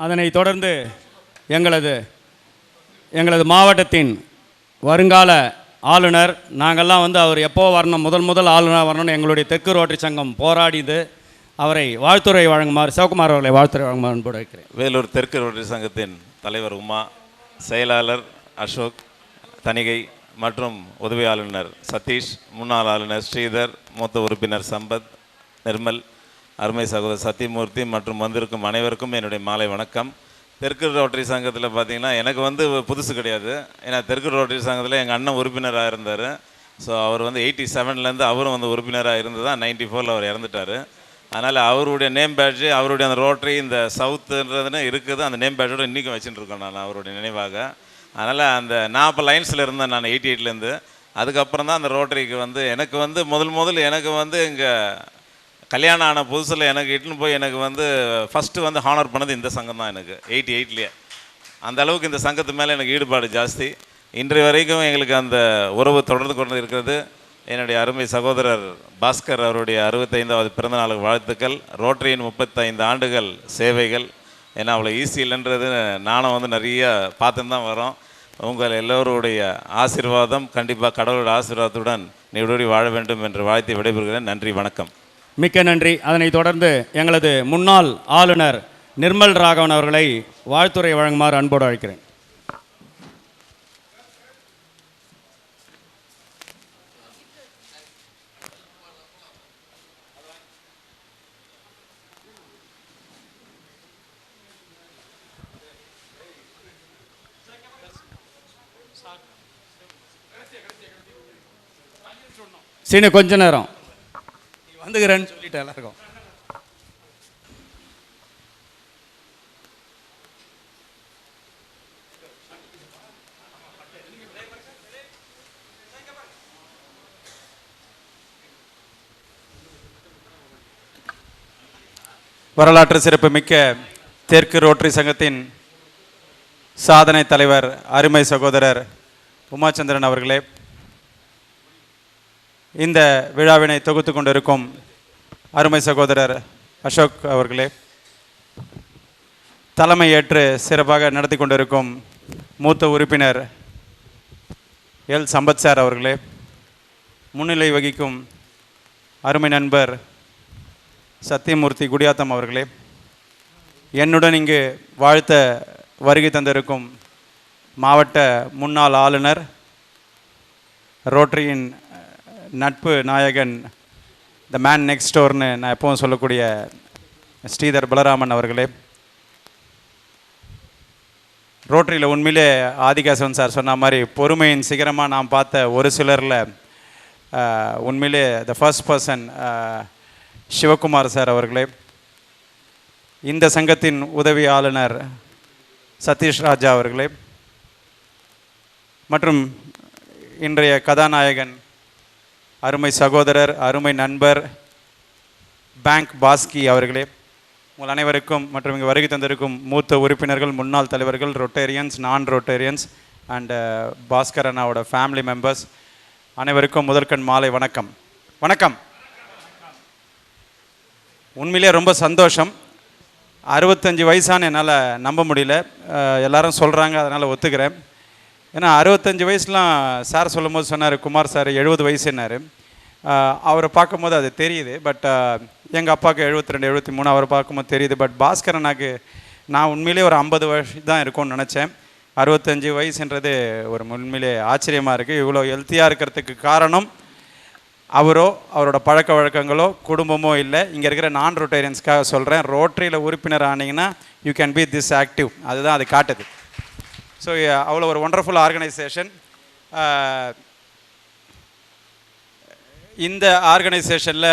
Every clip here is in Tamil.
அதனைத் தொடர்ந்து எங்களது எங்களது மாவட்டத்தின் வருங்கால ஆளுநர் நாங்கள்லாம் வந்து அவர் எப்போ வரணும் முதல் முதல் ஆளுநர் வரணும்னு எங்களுடைய தெற்கு ரோட்டரி சங்கம் போராடிது அவரை வாழ்த்துறை வழங்குமாறு சிவகுமார் அவர்களை வாழ்த்துறை வழங்குமாறு அன்போடு வைக்கிறேன் வேலூர் தெற்கு ரோட்டரி சங்கத்தின் தலைவர் உமா செயலாளர் அசோக் தணிகை மற்றும் உதவி ஆளுநர் சதீஷ் முன்னாள் ஆளுநர் ஸ்ரீதர் மூத்த உறுப்பினர் சம்பத் நிர்மல் அருமை சகோதரர் சத்தியமூர்த்தி மற்றும் வந்திருக்கும் அனைவருக்கும் என்னுடைய மாலை வணக்கம். தெற்கு ரோட்டரி சங்கத்தில் பார்த்திங்கன்னா எனக்கு வந்து புதுசு கிடையாது. ஏன்னா தெற்கு ரோட்டரி சங்கத்தில் எங்கள் அண்ணன் உறுப்பினராக இருந்தார். ஸோ அவர் வந்து எயிட்டி செவன்லேருந்து அவரும் வந்து உறுப்பினராக இருந்து தான் நைன்டி ஃபோரில் அவர் இறந்துட்டார். அதனால் அவருடைய நேம் பேட்ஜு அவருடைய அந்த ரோட்டரி இந்த சவுத்துன்றதுன்னு இருக்குது. அந்த நேம் பேட்ஜோடு இன்றைக்கும் வச்சுட்டு இருக்கோம் நான் அவருடைய நினைவாக. அதனால் அந்த நான் அப்போ லைன்ஸில் இருந்தேன் நான் எயிட்டி எயிட்லேருந்து அதுக்கப்புறம் தான் அந்த ரோட்டரிக்கு வந்து எனக்கு வந்து முதல் முதல் எனக்கு வந்து இங்கே கல்யாணம் ஆன புதுசில் எனக்கு இட்டுன்னு போய் எனக்கு வந்து ஃபஸ்ட்டு வந்து ஹானர் பண்ணது இந்த சங்கம் தான் எனக்கு. எயிட்டி எயிட்லேயே அந்த அளவுக்கு இந்த சங்கத்து மேலே எனக்கு ஈடுபாடு ஜாஸ்தி. இன்றைய வரைக்கும் எங்களுக்கு அந்த உறவு தொடர்ந்து கொண்டு இருக்கிறது. என்னுடைய அருமை சகோதரர் பாஸ்கர் அவருடைய அறுபத்தைந்தாவது பிறந்த நாளுக்கு வாழ்த்துக்கள். ரோட்டரியின் முப்பத்தைந்து ஆண்டுகள் சேவைகள். ஏன்னா அவ்வளோ ஈஸி இல்லைன்றது நானும் வந்து நிறைய பார்த்துன்னு தான் வரோம். உங்கள் எல்லோருடைய ஆசீர்வாதம் கண்டிப்பாக கடவுளோட ஆசீர்வாதத்துடன் நீடோடி வாழ வேண்டும் என்று வாழ்த்தி விடைபெறுகிறேன். நன்றி வணக்கம். மிக்க நன்றி. அதனைத் தொடர்ந்து எங்களது முன்னாள் ஆளுநர் நிர்மல் ராகவன் அவர்களை வாழ்த்துறை வழங்குமாறு அன்போடு அழைக்கிறேன். சீனு கொஞ்ச நேரம். நீ சொல்லிட்டு எல்லாருக்கும். வரலாற்று சிறப்புமிக்க தெற்கு ரோட்டரி சங்கத்தின் சாதனை தலைவர் அருமை சகோதரர் உமாச்சந்திரன் அவர்களே இந்த விழாவினை தொகுத்து கொண்டிருக்கும் அருமை சகோதரர் அசோக் அவர்களே தலைமை ஏற்று சிறப்பாக நடத்தி கொண்டிருக்கும் மூத்த உறுப்பினர் எல். சம்பத் சார் அவர்களே முன்னிலை வகிக்கும் அருமை நண்பர் சத்தியமூர்த்தி குடியாத்தம் அவர்களே என்னுடன் இங்கு வாழ்த்த வருகை தந்திருக்கும் மாவட்ட முன்னாள் ஆளுநர் ரோட்டரியின் நட்பு நாயகன் த மேன் நெக்ஸ்ட் டோர்னு நான் எப்பவும் சொல்லக்கூடிய ஸ்ரீதர் பலராமன் அவர்களே. ரோட்டரியில் உண்மையிலே ஆதிகாசவன் சார் சொன்ன மாதிரி பொறுமையின் சிகரமாக நாம் பார்த்த ஒரு சிலரில் உண்மையிலே the first person Sivakumar sir அவர்களே. இந்த சங்கத்தின் உதவி ஆளுநர் சதீஷ் ராஜா அவர்களே. மற்றும் இன்றைய கதாநாயகன் அருமை சகோதரர் அருமை நண்பர் பேங்க் பாஸ்கி அவர்களே உங்கள் அனைவருக்கும் மற்றும் இங்கே வருகை தந்திருக்கும் மூத்த உறுப்பினர்கள் முன்னாள் தலைவர்கள் ரொட்டேரியன்ஸ் நான் ரொட்டேரியன்ஸ் அண்டு uh, பாஸ்கர் அண்ணாவோட ஃபேமிலி மெம்பர்ஸ் அனைவருக்கும் முதற்கண் மாலை வணக்கம். வணக்கம். உண்மையிலே ரொம்ப சந்தோஷம். அறுபத்தஞ்சு வயசான என்னால் நம்ப முடியல. எல்லாரும் சொல்கிறாங்க அதனால் ஒத்துக்கிறேன். ஏன்னா அறுபத்தஞ்சு வயசுலாம் சார் சொல்லும்போது சொன்னார் குமார் சார் எழுபது வயசுன்னாரு அவரை பார்க்கும்போது அது தெரியுது பட் எங்கள் அப்பாவுக்கு எழுபத்தி ரெண்டு எழுபத்தி மூணு அவரை பார்க்கும்போது தெரியுது. பட் பாஸ்கரனாக்கு நான் உண்மையிலே ஒரு ஐம்பது வருஷம் தான் இருக்கும்னு நினச்சேன். அறுபத்தஞ்சு வயசுன்றது ஒரு உண்மையிலே ஆச்சரியமாக இருக்குது இவ்வளோ ஹெல்த்தியாக இருக்கிறதுக்கு காரணம் அவரோ அவரோட பழக்க வழக்கங்களோ குடும்பமோ இல்லை. இங்கே இருக்கிற நான் ரொட்டேரியன்ஸ்க்காக சொல்கிறேன் ரோட்டரியில் உறுப்பினர் ஆனீங்கன்னா you can be this active அதுதான் அது காட்டுது. ஸோ அவ்வளோ ஒரு ஒண்டர்ஃபுல் ஆர்கனைசேஷன் uh, இந்த ஆர்கனைசேஷனில்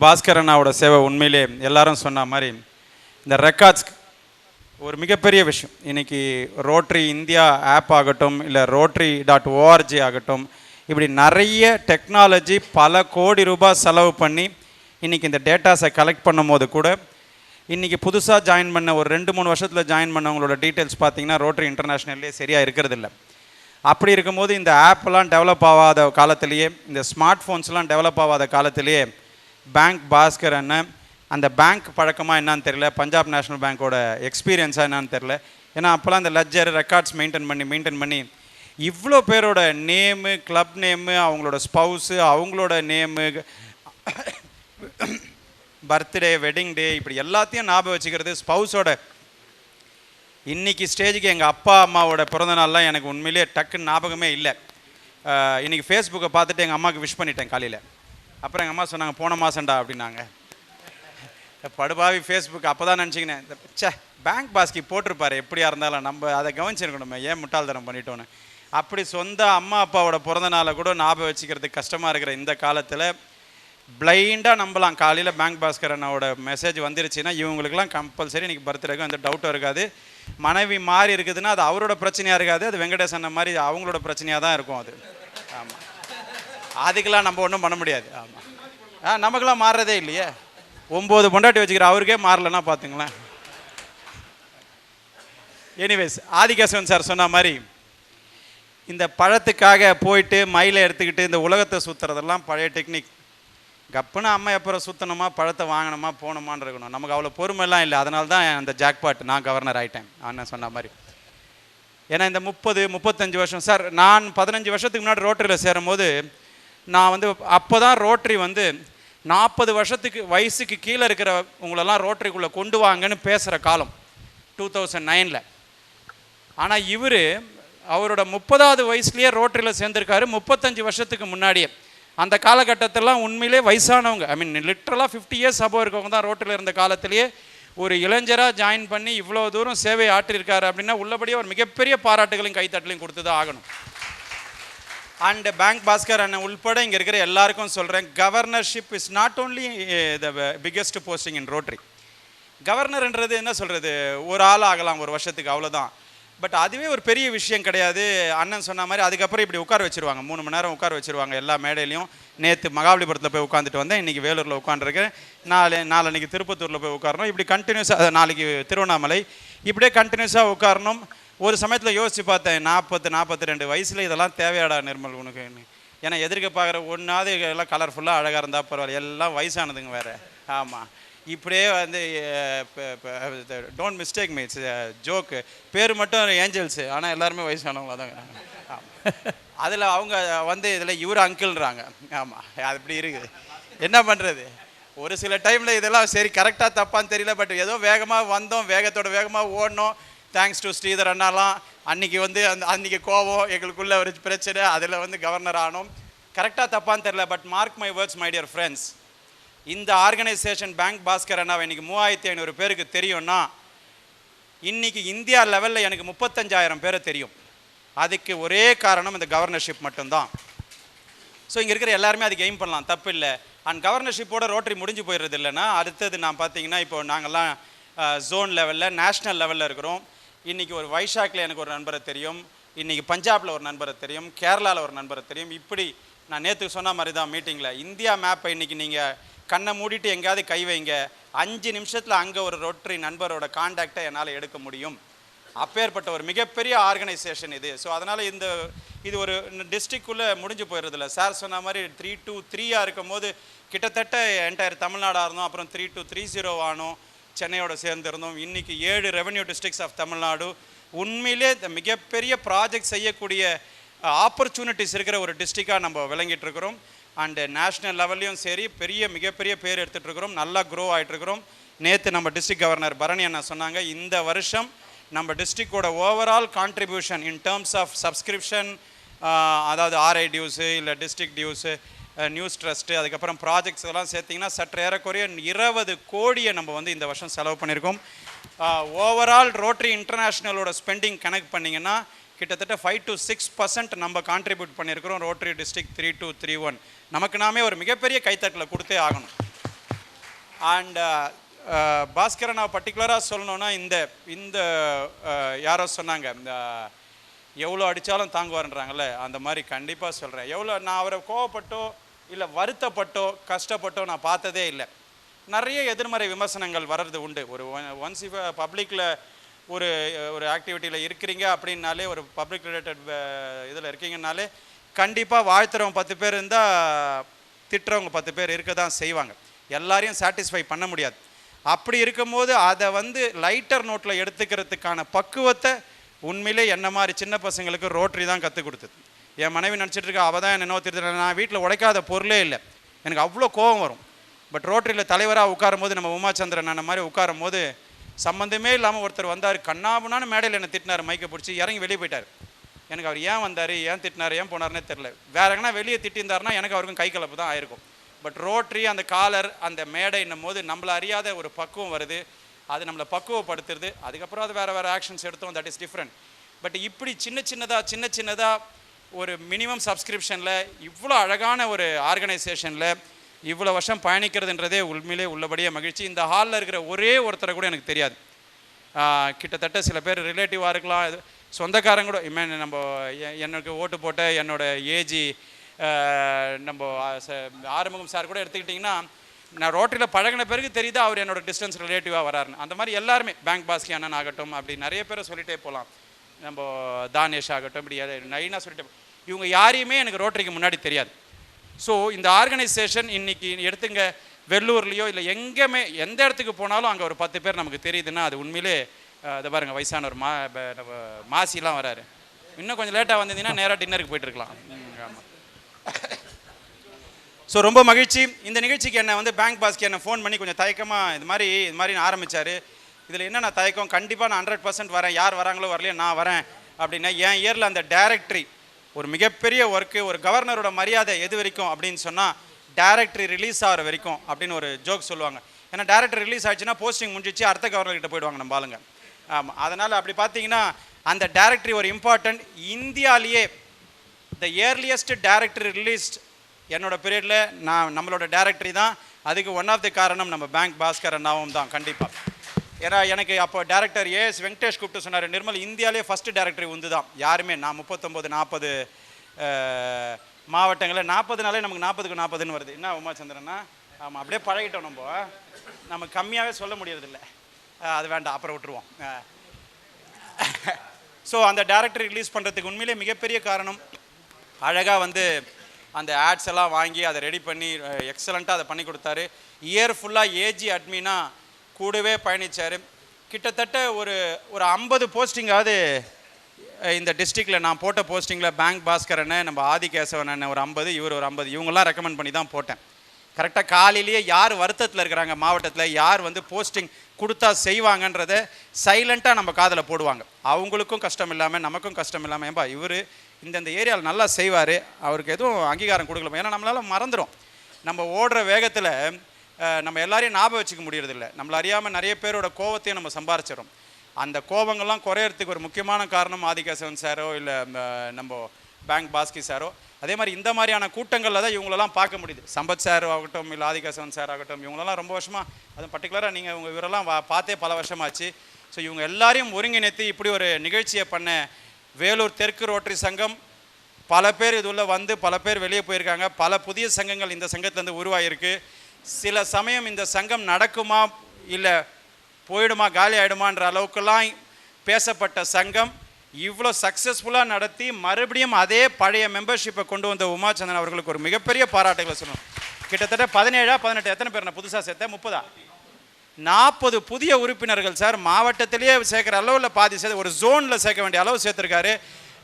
பாஸ்கர் அண்ணாவோட சேவை உண்மையிலே எல்லாரும் சொன்ன மாதிரி இந்த ரெக்கார்ட்ஸ் ஒரு மிகப்பெரிய விஷயம். இன்றைக்கி ரோட்ரி இந்தியா ஆப் ஆகட்டும் இல்லை ரோட்ரி டாட் ஓஆர்ஜி ஆகட்டும் இப்படி நிறைய டெக்னாலஜி பல கோடி ரூபாய் செலவு பண்ணி இன்றைக்கி இந்த டேட்டாஸை கலெக்ட் பண்ணும்போது கூட இன்றைக்கி புதுசாக ஜாயின் பண்ண ஒரு ரெண்டு மூணு வருஷத்தில் ஜாயின் பண்ணவங்களோட டீட்டெயில்ஸ் பார்த்தீங்கன்னா ரோட்டரி இன்டர்நேஷ்னல்லே சரியாக இருக்கிறதில்ல. அப்படி இருக்கும்போது இந்த ஆப்லாம் டெவலப் ஆகாத காலத்திலேயே இந்த ஸ்மார்ட் ஃபோன்ஸ்லாம் டெவலப் ஆகாத காலத்திலேயே பேங்க் பாஸ்கர் அண்ணன் அந்த பேங்க் பழக்கமாக என்னான்னு தெரியல பஞ்சாப் நேஷனல் பேங்க்கோட எக்ஸ்பீரியன்ஸாக என்னான்னு தெரியல. ஏன்னா அப்போல்லாம் அந்த லெட்ஜர் ரெக்கார்ட்ஸ் மெயின்டைன் பண்ணி மெயின்டைன் பண்ணி இவ்வளோ பேரோட நேமு கிளப் நேமு அவங்களோட ஸ்பவுஸு அவங்களோட நேமு பர்த்டே வெட்டிங் டே இப்படி எல்லாத்தையும் ஞாபகம் வச்சுக்கிறது ஸ்பவுஸோட இன்னைக்கு ஸ்டேஜுக்கு எங்கள் அப்பா அம்மாவோட பிறந்தநாள்லாம் எனக்கு உண்மையிலே டக்குன்னு ஞாபகமே இல்லை. இன்றைக்கி ஃபேஸ்புக்கை பார்த்துட்டு எங்கள் அம்மாவுக்கு விஷ் பண்ணிட்டேன் காலையில். அப்புறம் எங்கள் அம்மா சொன்னாங்க போன மாதம்டா அப்படின்னாங்க. படுபாவி ஃபேஸ்புக் அப்போ தான் நினச்சிக்கினேன் இந்த ச்சே பேங்க் பாஸ்கி போட்டிருப்பார் எப்படியா இருந்தாலும் நம்ம அதை கவனிச்சிருக்கணுமே ஏன் முட்டாள்தனம் பண்ணிட்டோன்னு. அப்படி சொந்த அம்மா அப்பாவோட பிறந்த நாளை கூட ஞாபகம் வச்சுக்கிறதுக்கு கஷ்டமாக இருக்கிற இந்த காலத்தில் பிளைண்டாக நம்பலாம். காலையில் பேங்க் பாஸ்கர் அண்ணாவோட மெசேஜ் வந்துருச்சுன்னா இவங்களுக்குலாம் கம்பல்சரி இன்னைக்கு பர்த்டேக்கு அந்த டவுட்டும் இருக்காது. மனைவி மாறி இருக்குதுன்னா அது அவரோட பிரச்சனையாக இருக்காது. அது வெங்கடேஷ் அண்ணன் மாதிரி அவங்களோட பிரச்சனையாக தான் இருக்கும் அது. ஆமாம் அதுக்கெலாம் நம்ம ஒன்றும் பண்ண முடியாது. ஆமாம் ஆ நமக்கெல்லாம் மாறுறதே இல்லையே. ஒம்பது பொண்டாட்டி வச்சுக்கிற அவருக்கே மாறலன்னா பார்த்துங்களேன் எனிவேஸ் ஆதிகேசவன் சார் சொன்ன மாதிரி இந்த பழத்துக்காக போயிட்டு மயிலை எடுத்துக்கிட்டு இந்த உலகத்தை சுற்றுறதெல்லாம் பழைய டெக்னிக் கப்புன்னு அம்மா எப்போ சுத்தணுமா பழத்தை வாங்கணுமா போகணுமான்னு இருக்கணும். நமக்கு அவ்வளோ பொறுமைலாம் இல்லை. அதனால தான் அந்த ஜாக்பாட் நான் கவர்னர் ஆகிட்டேன் அண்ணன் சொன்ன மாதிரி. ஏன்னா இந்த முப்பது முப்பத்தஞ்சு வருஷம். சார் நான் பதினஞ்சு வருஷத்துக்கு முன்னாடி ரோட்டரியில் சேரும்போது நான் வந்து அப்போ தான் ரோட்டரி வந்து நாற்பது வருஷத்துக்கு வயசுக்கு கீழே இருக்கிற உங்களெல்லாம் ரோட்டரிக்குள்ளே கொண்டு வாங்கன்னு பேசுகிற காலம். டூ தௌசண்ட் நைனில் ஆனால் இவர் அவரோட முப்பதாவது வயசுலேயே ரோட்டரியில் சேர்ந்திருக்காரு. முப்பத்தஞ்சு வருஷத்துக்கு முன்னாடியே. அந்த காலகட்டத்திலலாம் உண்மையிலே வயசானவங்க. ஐ மீன் லிட்ரலாக ஃபிஃப்டி இயர்ஸ் அபோவ் இருக்கவங்க தான் ரோட்டில் இருந்த காலத்திலேயே ஒரு இளைஞராக ஜாயின் பண்ணி இவ்வளோ தூரம் சேவை ஆற்றியிருக்காரு அப்படின்னா உள்ளபடியே ஒரு மிகப்பெரிய பாராட்டுகளையும் கைத்தட்டலையும் கொடுத்து தான் ஆகணும். அண்ட் பேங்க் பாஸ்கர் அண்ணன் உள்பட இங்கே இருக்கிற எல்லாருக்கும் சொல்கிறேன் governorship is not only the biggest posting in Rotary கவர்னர்ன்றது என்ன சொல்கிறது ஒரு ஆள் ஆகலாம் ஒரு வருஷத்துக்கு அவ்வளோதான் பட் அதுவே ஒரு பெரிய விஷயம் கிடையாது. அண்ணன் சொன்ன மாதிரி அதுக்கப்புறம் இப்படி உட்கார வச்சுருவாங்க. மூணு மணி நேரம் உட்கார வச்சுருவாங்க எல்லா மேடையிலையும். நேற்று மகாபலிபுரத்தில் போய் உட்காந்துட்டு வந்தேன். இன்றைக்கி வேலூரில் உட்காந்துருக்கேன் நாளை நாளன்னைக்கு திருப்பத்தூரில் போய் உட்காரணும். இப்படி கண்டினியூஸாக நாளைக்கு திருவண்ணாமலை. இப்படியே கண்டினியூஸாக உட்காரணும். ஒரு சமயத்தில் யோசித்து பார்த்தேன் நாற்பத்து நாற்பத்தி ரெண்டு வயசில் இதெல்லாம் தேவையாடா நிர்மல் உனக்குன்னு ஏன்னா எதிர்க்க பார்க்குற ஒன்றாவது எல்லாம் கலர்ஃபுல்லாக அழகாக இருந்தால் பரவாயில்ல. எல்லாம் வயசானதுங்க வேறு. ஆமாம் இப்படியே வந்து don't mistake me it's joke பேர் மட்டும் ஏஞ்சல்ஸு ஆனால் எல்லாருமே வயசானவங்களா தான் அதில் அவங்க வந்து இதில் இவர் அங்கிள்ன்றாங்க. ஆமாம் அது இப்படி இருக்குது. என்ன பண்ணுறது ஒரு சில டைமில் இதெல்லாம் சரி கரெக்டாக தப்பான்னு தெரியல பட் ஏதோ வேகமாக வந்தோம் வேகத்தோட வேகமாக ஓடணும். தேங்க்ஸ் டு ஸ்ரீதர் அண்ணாலாம் அன்றைக்கி வந்து அந்த அன்றைக்கி கோபம் எங்களுக்குள்ள ஒரு பிரச்சனை அதில் வந்து கவர்னர் ஆனோம். கரெக்டாக தப்பான்னு தெரியல but mark my words my dear friends இந்த ஆர்கனைசேஷன் பேங்க் பாஸ்கர் அண்ணாவை இன்றைக்கி மூவாயிரத்தி ஐநூறு பேருக்கு தெரியும்னா இன்றைக்கி இந்தியா லெவலில் எனக்கு முப்பத்தஞ்சாயிரம் பேரை தெரியும். அதுக்கு ஒரே காரணம் இந்த கவர்னர்ஷிப் மட்டும்தான். ஸோ இங்கே இருக்கிற எல்லாருமே அதுக்கு எய்ம் பண்ணலாம். தப்பு இல்லை. அண்ட் கவர்னர்ஷிப்போட ரோட்டரி முடிஞ்சு போயிடுறது இல்லைன்னா அடுத்தது நான் பார்த்தீங்கன்னா இப்போ நாங்கள்லாம் ஜோன் லெவலில் நேஷ்னல் லெவலில் இருக்கிறோம். இன்றைக்கி ஒரு வைஷாக்கில் எனக்கு ஒரு நண்பரை தெரியும். இன்றைக்கி பஞ்சாபில் ஒரு நண்பரை தெரியும். கேரளாவில் ஒரு நண்பரை தெரியும். இப்படி நான் நேற்று சொன்ன மாதிரி தான் மீட்டிங்கில் இந்தியா மேப்பை இன்றைக்கி நீங்கள் கண்ணை மூடிட்டு எங்கேயாவது கை வைங்க. அஞ்சு நிமிஷத்தில் அங்கே ஒரு ரொட்டரி நண்பரோட காண்டாக்டை என்னால் எடுக்க முடியும். அப்பேற்பட்ட ஒரு மிகப்பெரிய ஆர்கனைசேஷன் இது. ஸோ அதனால் இந்த இது ஒரு டிஸ்ட்ரிக்குள்ளே முடிஞ்சு போயிடுறதில்ல. சார் சொன்ன மாதிரி த்ரீ டூ த்ரீயாக இருக்கும் போது கிட்டத்தட்ட என்டையர் தமிழ்நாடாக இருந்தோம். அப்புறம் த்ரீ டூ த்ரீ ஜீரோ ஆனோம். சென்னையோட சேர்ந்திருந்தோம். இன்றைக்கி ஏழு ரெவன்யூ டிஸ்ட்ரிக்ஸ் ஆஃப் தமிழ்நாடு. உண்மையிலே இந்த மிகப்பெரிய ப்ராஜெக்ட் செய்யக்கூடிய ஆப்பர்ச்சுனிட்டிஸ் இருக்கிற ஒரு டிஸ்ட்ரிக்டாக நம்ம விளங்கிட்டு இருக்கிறோம். அண்டு நேஷ்னல் லெவல்லையும் சரி பெரிய மிகப்பெரிய பேர் எடுத்துகிட்டு இருக்கிறோம் நல்லா க்ரோ ஆகிட்டு இருக்கிறோம் நேற்று நம்ம டிஸ்ட்ரிக்ட் கவர்னர் பரணி அண்ணா சொன்னாங்க இந்த வருஷம் நம்ம டிஸ்ட்ரிக்டோட overall contribution in terms of subscription அதாவது ஆர்ஐ டியூஸு இல்லை டிஸ்ட்ரிக்ட் டியூஸு நியூஸ் ட்ரஸ்ட்டு அதுக்கப்புறம் ப்ராஜெக்ட்ஸ் இதெல்லாம் சேர்த்திங்கன்னா சற்று ஏறக்குறைய இருபது கோடியை நம்ம வந்து இந்த வருஷம் செலவு பண்ணியிருக்கோம். ஓவரால் ரோட்ரி இன்டர்நேஷ்னலோட ஸ்பெண்டிங் கனெக்ட் பண்ணிங்கன்னா கிட்டத்தட்ட ஃபைவ் டு சிக்ஸ் பர்சன்ட் நம்ம கான்ட்ரிபியூட் பண்ணியிருக்கிறோம் Rotary district three two three one நமக்கு நாமே ஒரு மிகப்பெரிய கைத்தட்டில் கொடுத்தே ஆகணும். அண்ட் uh, uh, பாஸ்கரன் நான் பர்டிகுலராக சொல்லணுன்னா இந்த இந்த uh, யாரோ சொன்னாங்க இந்த எவ்வளோ அடித்தாலும் தாங்குவார்ன்றாங்கல்ல அந்த மாதிரி கண்டிப்பாக சொல்கிறேன் எவ்வளோ நான் அவரை கோவப்பட்டோ இல்லை வருத்தப்பட்டோ கஷ்டப்பட்டோ நான் பார்த்ததே இல்லை. நிறைய எதிர்மறை விமர்சனங்கள் வர்றது உண்டு. ஒரு ஒன்ஸ் இப்போ பப்ளிக்கில் ஒரு ஒரு ஆக்டிவிட்டியில் இருக்கிறீங்க அப்படின்னாலே ஒரு பப்ளிக் ரிலேட்டட் இதில் இருக்கீங்கனாலே கண்டிப்பாக வாழ்த்துறவங்க பத்து பேர் இருந்தால் திட்டுறவங்க பத்து பேர் இருக்க தான் செய்வாங்க. எல்லாரையும் சாட்டிஸ்ஃபை பண்ண முடியாது. அப்படி இருக்கும்போது அதை வந்து லைட்டர் நோட்டில் எடுத்துக்கிறதுக்கான பக்குவத்தை உண்மையிலே என்ன மாதிரி சின்ன பசங்களுக்கு ரோட்ரி தான் கற்றுக் கொடுத்தது. என் மனைவி நினச்சிட்டு இருக்கா அவள் தான் என்ன திருத்த நான் வீட்டில் உடைக்காத பொருளே இல்லை. எனக்கு அவ்வளோ கோபம் வரும். பட் ரோட்டரியில் தலைவராக உட்காரும் போது நம்ம உமாச்சந்திரன் அந்த மாதிரி உட்காரும் போது சம்மந்தமே இல்லாமல் ஒருத்தர் வந்தார். கண்ணாபுனான்னு மேடையில் என்னை திட்டினார் மைக்கை பிடிச்சி. இறங்கி வெளியே போயிட்டார். எனக்கு அவர் ஏன் வந்தார் ஏன் திட்டினார் ஏன் போனார்னே தெரில வேற எங்கன்னா வெளியே திட்டிருந்தாருன்னா எனக்கு அவருக்கும் கை கலப்பு தான் ஆயிருக்கும். பட் ரோட்ரி அந்த காலர் அந்த மேடைன்னும் போது நம்மள அறியாத ஒரு பக்குவம் வருது. அது நம்மளை பக்குவப்படுத்துறது அதுக்கப்புறம் அது வேறு வேறு ஆக்ஷன்ஸ் எடுத்தோம். தட் இஸ் டிஃப்ரெண்ட் பட் இப்படி சின்ன சின்னதாக சின்ன சின்னதாக ஒரு மினிமம் சப்ஸ்கிரிப்ஷனில் இவ்வளோ அழகான ஒரு ஆர்கனைசேஷனில் இவ்வளோ வருஷம் பயணிக்கிறதுன்றதே உண்மையிலே உள்ளபடியே மகிழ்ச்சி. இந்த ஹாலில் இருக்கிற ஒரே ஒருத்தரை கூட எனக்கு தெரியாது. கிட்டத்தட்ட சில பேர் ரிலேட்டிவாக இருக்கலாம். சொந்தக்காரங்க கூட இமே நம்ம எ- எனக்கு ஓட்டு போட்ட என்னோட ஏஜி நம்ம ச- ஆறுமுகம் சார் கூட எடுத்துக்கிட்டிங்கன்னா நான் ரோட்டரியில் பழகின பிறகு தெரியுது அவர் என்னோட டிஸ்டன்ஸ் ரிலேட்டிவாக வராருன்னு. அந்த மாதிரி எல்லாருமே பேங்க் பாஸ்கி அண்ணன் ஆகட்டும் அப்படி நிறைய பேரை சொல்லிட்டே போகலாம். நம்ம தானேஷ் ஆகட்டும் இப்படி நைனா சொல்லிட்டே இவங்க யாரையுமே எனக்கு ரோட்டரிக்கு முன்னாடி தெரியாது. ஸோ இந்த ஆர்கனைசேஷன் இன்னைக்கு எடுத்துங்க வெள்ளூர்லேயோ இல்லை எங்கேயுமே எந்த இடத்துக்கு போனாலும் அங்கே ஒரு பத்து பேர் நமக்கு தெரியுதுன்னா அது உண்மையிலே அதை பாருங்கள் பாருங்க வயசானவர் மா நம்ம மாசிலாம் வராரு. இன்னும் கொஞ்சம் லேட்டாக வந்திருந்தீங்கன்னா நேராக டின்னருக்கு போயிட்டுருக்கலாம் ஆமாம் ஸோ ரொம்ப மகிழ்ச்சி. இந்த நிகழ்ச்சிக்கு என்ன வந்து பேங்க் பாஸ்க்கு என்ன ஃபோன் பண்ணி கொஞ்சம் தயக்கமாக இது மாதிரி இது மாதிரி நான் ஆரம்பித்தார் இதில் என்ன நான் தயக்கம்? கண்டிப்பாக நான் ஹண்ட்ரட் பர்சன்ட் வரேன். யார் வராங்களோ வரலையோ நான் வரேன். அப்படின்னா என் இயரில் அந்த டேரக்டரி ஒரு மிகப்பெரிய ஒர்க்கு ஒரு கவர்னரோட மரியாதை எது வரைக்கும் அப்படின்னு சொன்னால் டைரக்டரி ரிலீஸ் ஆகிற வரைக்கும் அப்படின்னு ஒரு ஜோக் சொல்லுவாங்க. ஏன்னா டேரக்டர் ரிலீஸ் ஆச்சுன்னா போஸ்டிங் முடிஞ்சிச்சு அடுத்த கவர்னர்கிட்ட போயிடுவாங்க நம்ம ஆளுங்க. ஆமாம் அதனால் அப்படி பார்த்தீங்கன்னா அந்த டைரக்டரி ஒரு இம்பார்ட்டண்ட் இந்தியாலேயே த இயர்லியஸ்ட் டைரக்டரி ரிலீஸ்ட் என்னோட பீரியடில் நான் நம்மளோட டைரக்டரி தான். அதுக்கு ஒன் ஆஃப் தி காரணம் நம்ம பேங்க் பாஸ்கர் அண்ணாவும் தான் கண்டிப்பாக ஏன்னா எனக்கு அப்போ டேரக்டர் ஏஎஸ் வெங்கடேஷ் கூப்பிட்டு சொன்னார் நிர்மல் இந்தியாவிலே ஃபஸ்ட்டு டேரக்டர் உந்து தான். யாருமே நான் முப்பத்தொம்போது நாற்பது மாவட்டங்களில் நாற்பதுனாலே நமக்கு நாற்பதுக்கு நாற்பதுன்னு வருது. என்ன உமாச்சந்திரனா ஆமாம் அப்படியே பழகிட்டோம் நம்ம. நம்ம கம்மியாகவே சொல்ல முடியறதில்ல. அது வேண்டாம் அப்புறம் விட்டுருவோம். ஸோ அந்த டேரக்டர் ரிலீஸ் பண்ணுறதுக்கு உண்மையிலே மிகப்பெரிய காரணம் அழகாக வந்து அந்த ஆட்ஸ் எல்லாம் வாங்கி அதை ரெடி பண்ணி எக்ஸலண்ட்டாக அதை பண்ணி கொடுத்தாரு. இயர் ஃபுல்லாக ஏஜி அட்மினா கூடவே பயணித்தார் கிட்டத்தட்ட ஒரு ஒரு ஐம்பது போஸ்டிங்காவது இந்த டிஸ்ட்ரிக்டில் நான் போட்ட போஸ்டிங்கில் பேங்க் பாஸ்கரனு நம்ம ஆதிகேசவன் அண்ணன் ஒரு ஐம்பது இவர் ஒரு ஐம்பது இவங்கெல்லாம் ரெக்கமெண்ட் பண்ணி தான் போட்டேன். கரெக்டாக காலையிலேயே யார் வருத்தத்தில் இருக்கிறாங்க மாவட்டத்தில் யார் வந்து போஸ்டிங் கொடுத்தா செய்வாங்கன்றத சைலண்ட்டாக நம்ம காதில் போடுவாங்க. அவங்களுக்கும் கஷ்டம் இல்லாமல் நமக்கும் கஷ்டம் இல்லாமல் ஏன்பா இவர் இந்தந்த ஏரியாவில் நல்லா செய்வார் அவருக்கு எதுவும் அங்கீகாரம் கொடுக்கல ஏன்னா நம்மளால் மறந்துடும் நம்ம ஓடுற வேகத்தில் நம்ம எல்லாரையும் ஞாபகம் வச்சுக்க முடியறதில்ல. நம்மள அறியாமல் நிறைய பேரோட கோவத்தையும் நம்ம சம்பாரிச்சிடும் அந்த கோபங்கள்லாம் குறையறதுக்கு ஒரு முக்கியமான காரணம் ஆதிகாசவன் சாரோ இல்லை நம்ம பேங்க் பாஸ்கி சாரோ. அதே மாதிரி இந்த மாதிரியான கூட்டங்களில் தான் இவங்களெல்லாம் பார்க்க முடியுது. சம்பத் சார் ஆகட்டும் இல்லை ஆதிகாசவன் சார் ஆகட்டும் இவங்களெல்லாம் ரொம்ப வருஷமாக அதுவும் பர்டிகுலராக நீங்கள் இவங்க இவரெல்லாம் வா- பார்த்தே பல வருஷமாச்சு. ஸோ இவங்க எல்லாரையும் ஒருங்கிணைத்து இப்படி ஒரு நிகழ்ச்சியை பண்ண வேலூர் தெற்கு ரோட்டரி சங்கம் பல பேர் இதுள்ள வந்து பல பேர் வெளியே போயிருக்காங்க. பல புதிய சங்கங்கள் இந்த சங்கத்திலேருந்து உருவாகிருக்கு சில சமயம் இந்த சங்கம் நடக்குமா இல்லை போயிடுமா காலி ஆகிடுமான்ற அளவுக்கெல்லாம் பேசப்பட்ட சங்கம் இவ்வளோ சக்ஸஸ்ஃபுல்லாக நடத்தி மறுபடியும் அதே பழைய மெம்பர்ஷிப்பை கொண்டு வந்த உமாச்சந்திரன் அவர்களுக்கு ஒரு மிகப்பெரிய பாராட்டுகளை சொல்லணும். கிட்டத்தட்ட பதினேழா பதினெட்டு எத்தனை பேர் நான் புதுசாக சேர்த்தேன் முப்பதா? நாற்பது புதிய உறுப்பினர்கள் சார். மாவட்டத்திலேயே சேர்க்குற அளவில் பாதி சேர்த்து ஒரு ஜோனில் சேர்க்க வேண்டிய அளவு சேர்த்துருக்காரு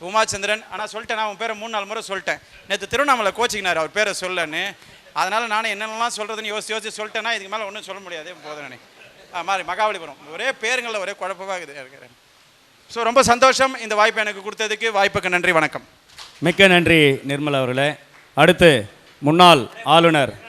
உமாச்சந்திரன். ஆனால் சொல்லிட்டேன் நான் அவன் பேரை மூணு நாலு முறை சொல்லிட்டேன். நேற்று திருவண்ணாமலை கோச்சிக்கினார் அவர் பேரை சொல்லன்னு. அதனால் நானும் என்னென்னலாம் சொல்கிறதுன்னு யோசிச்சு யோசிச்சு சொல்லிட்டேன்னா இதுக்கு மேலே ஒன்றும் சொல்ல முடியாது போதும் மாதிரி மகாபலிபுரம் ஒரே பேருங்களில் ஒரே குழப்பமாக இது இருக்கிறேன் ஸோ ரொம்ப சந்தோஷம் இந்த வாய்ப்பு எனக்கு கொடுத்ததுக்கு. வாய்ப்புக்கு நன்றி வணக்கம். மிக்க நன்றி நிர்மலா அவர்களே. அடுத்து முன்னாள் ஆளுநர்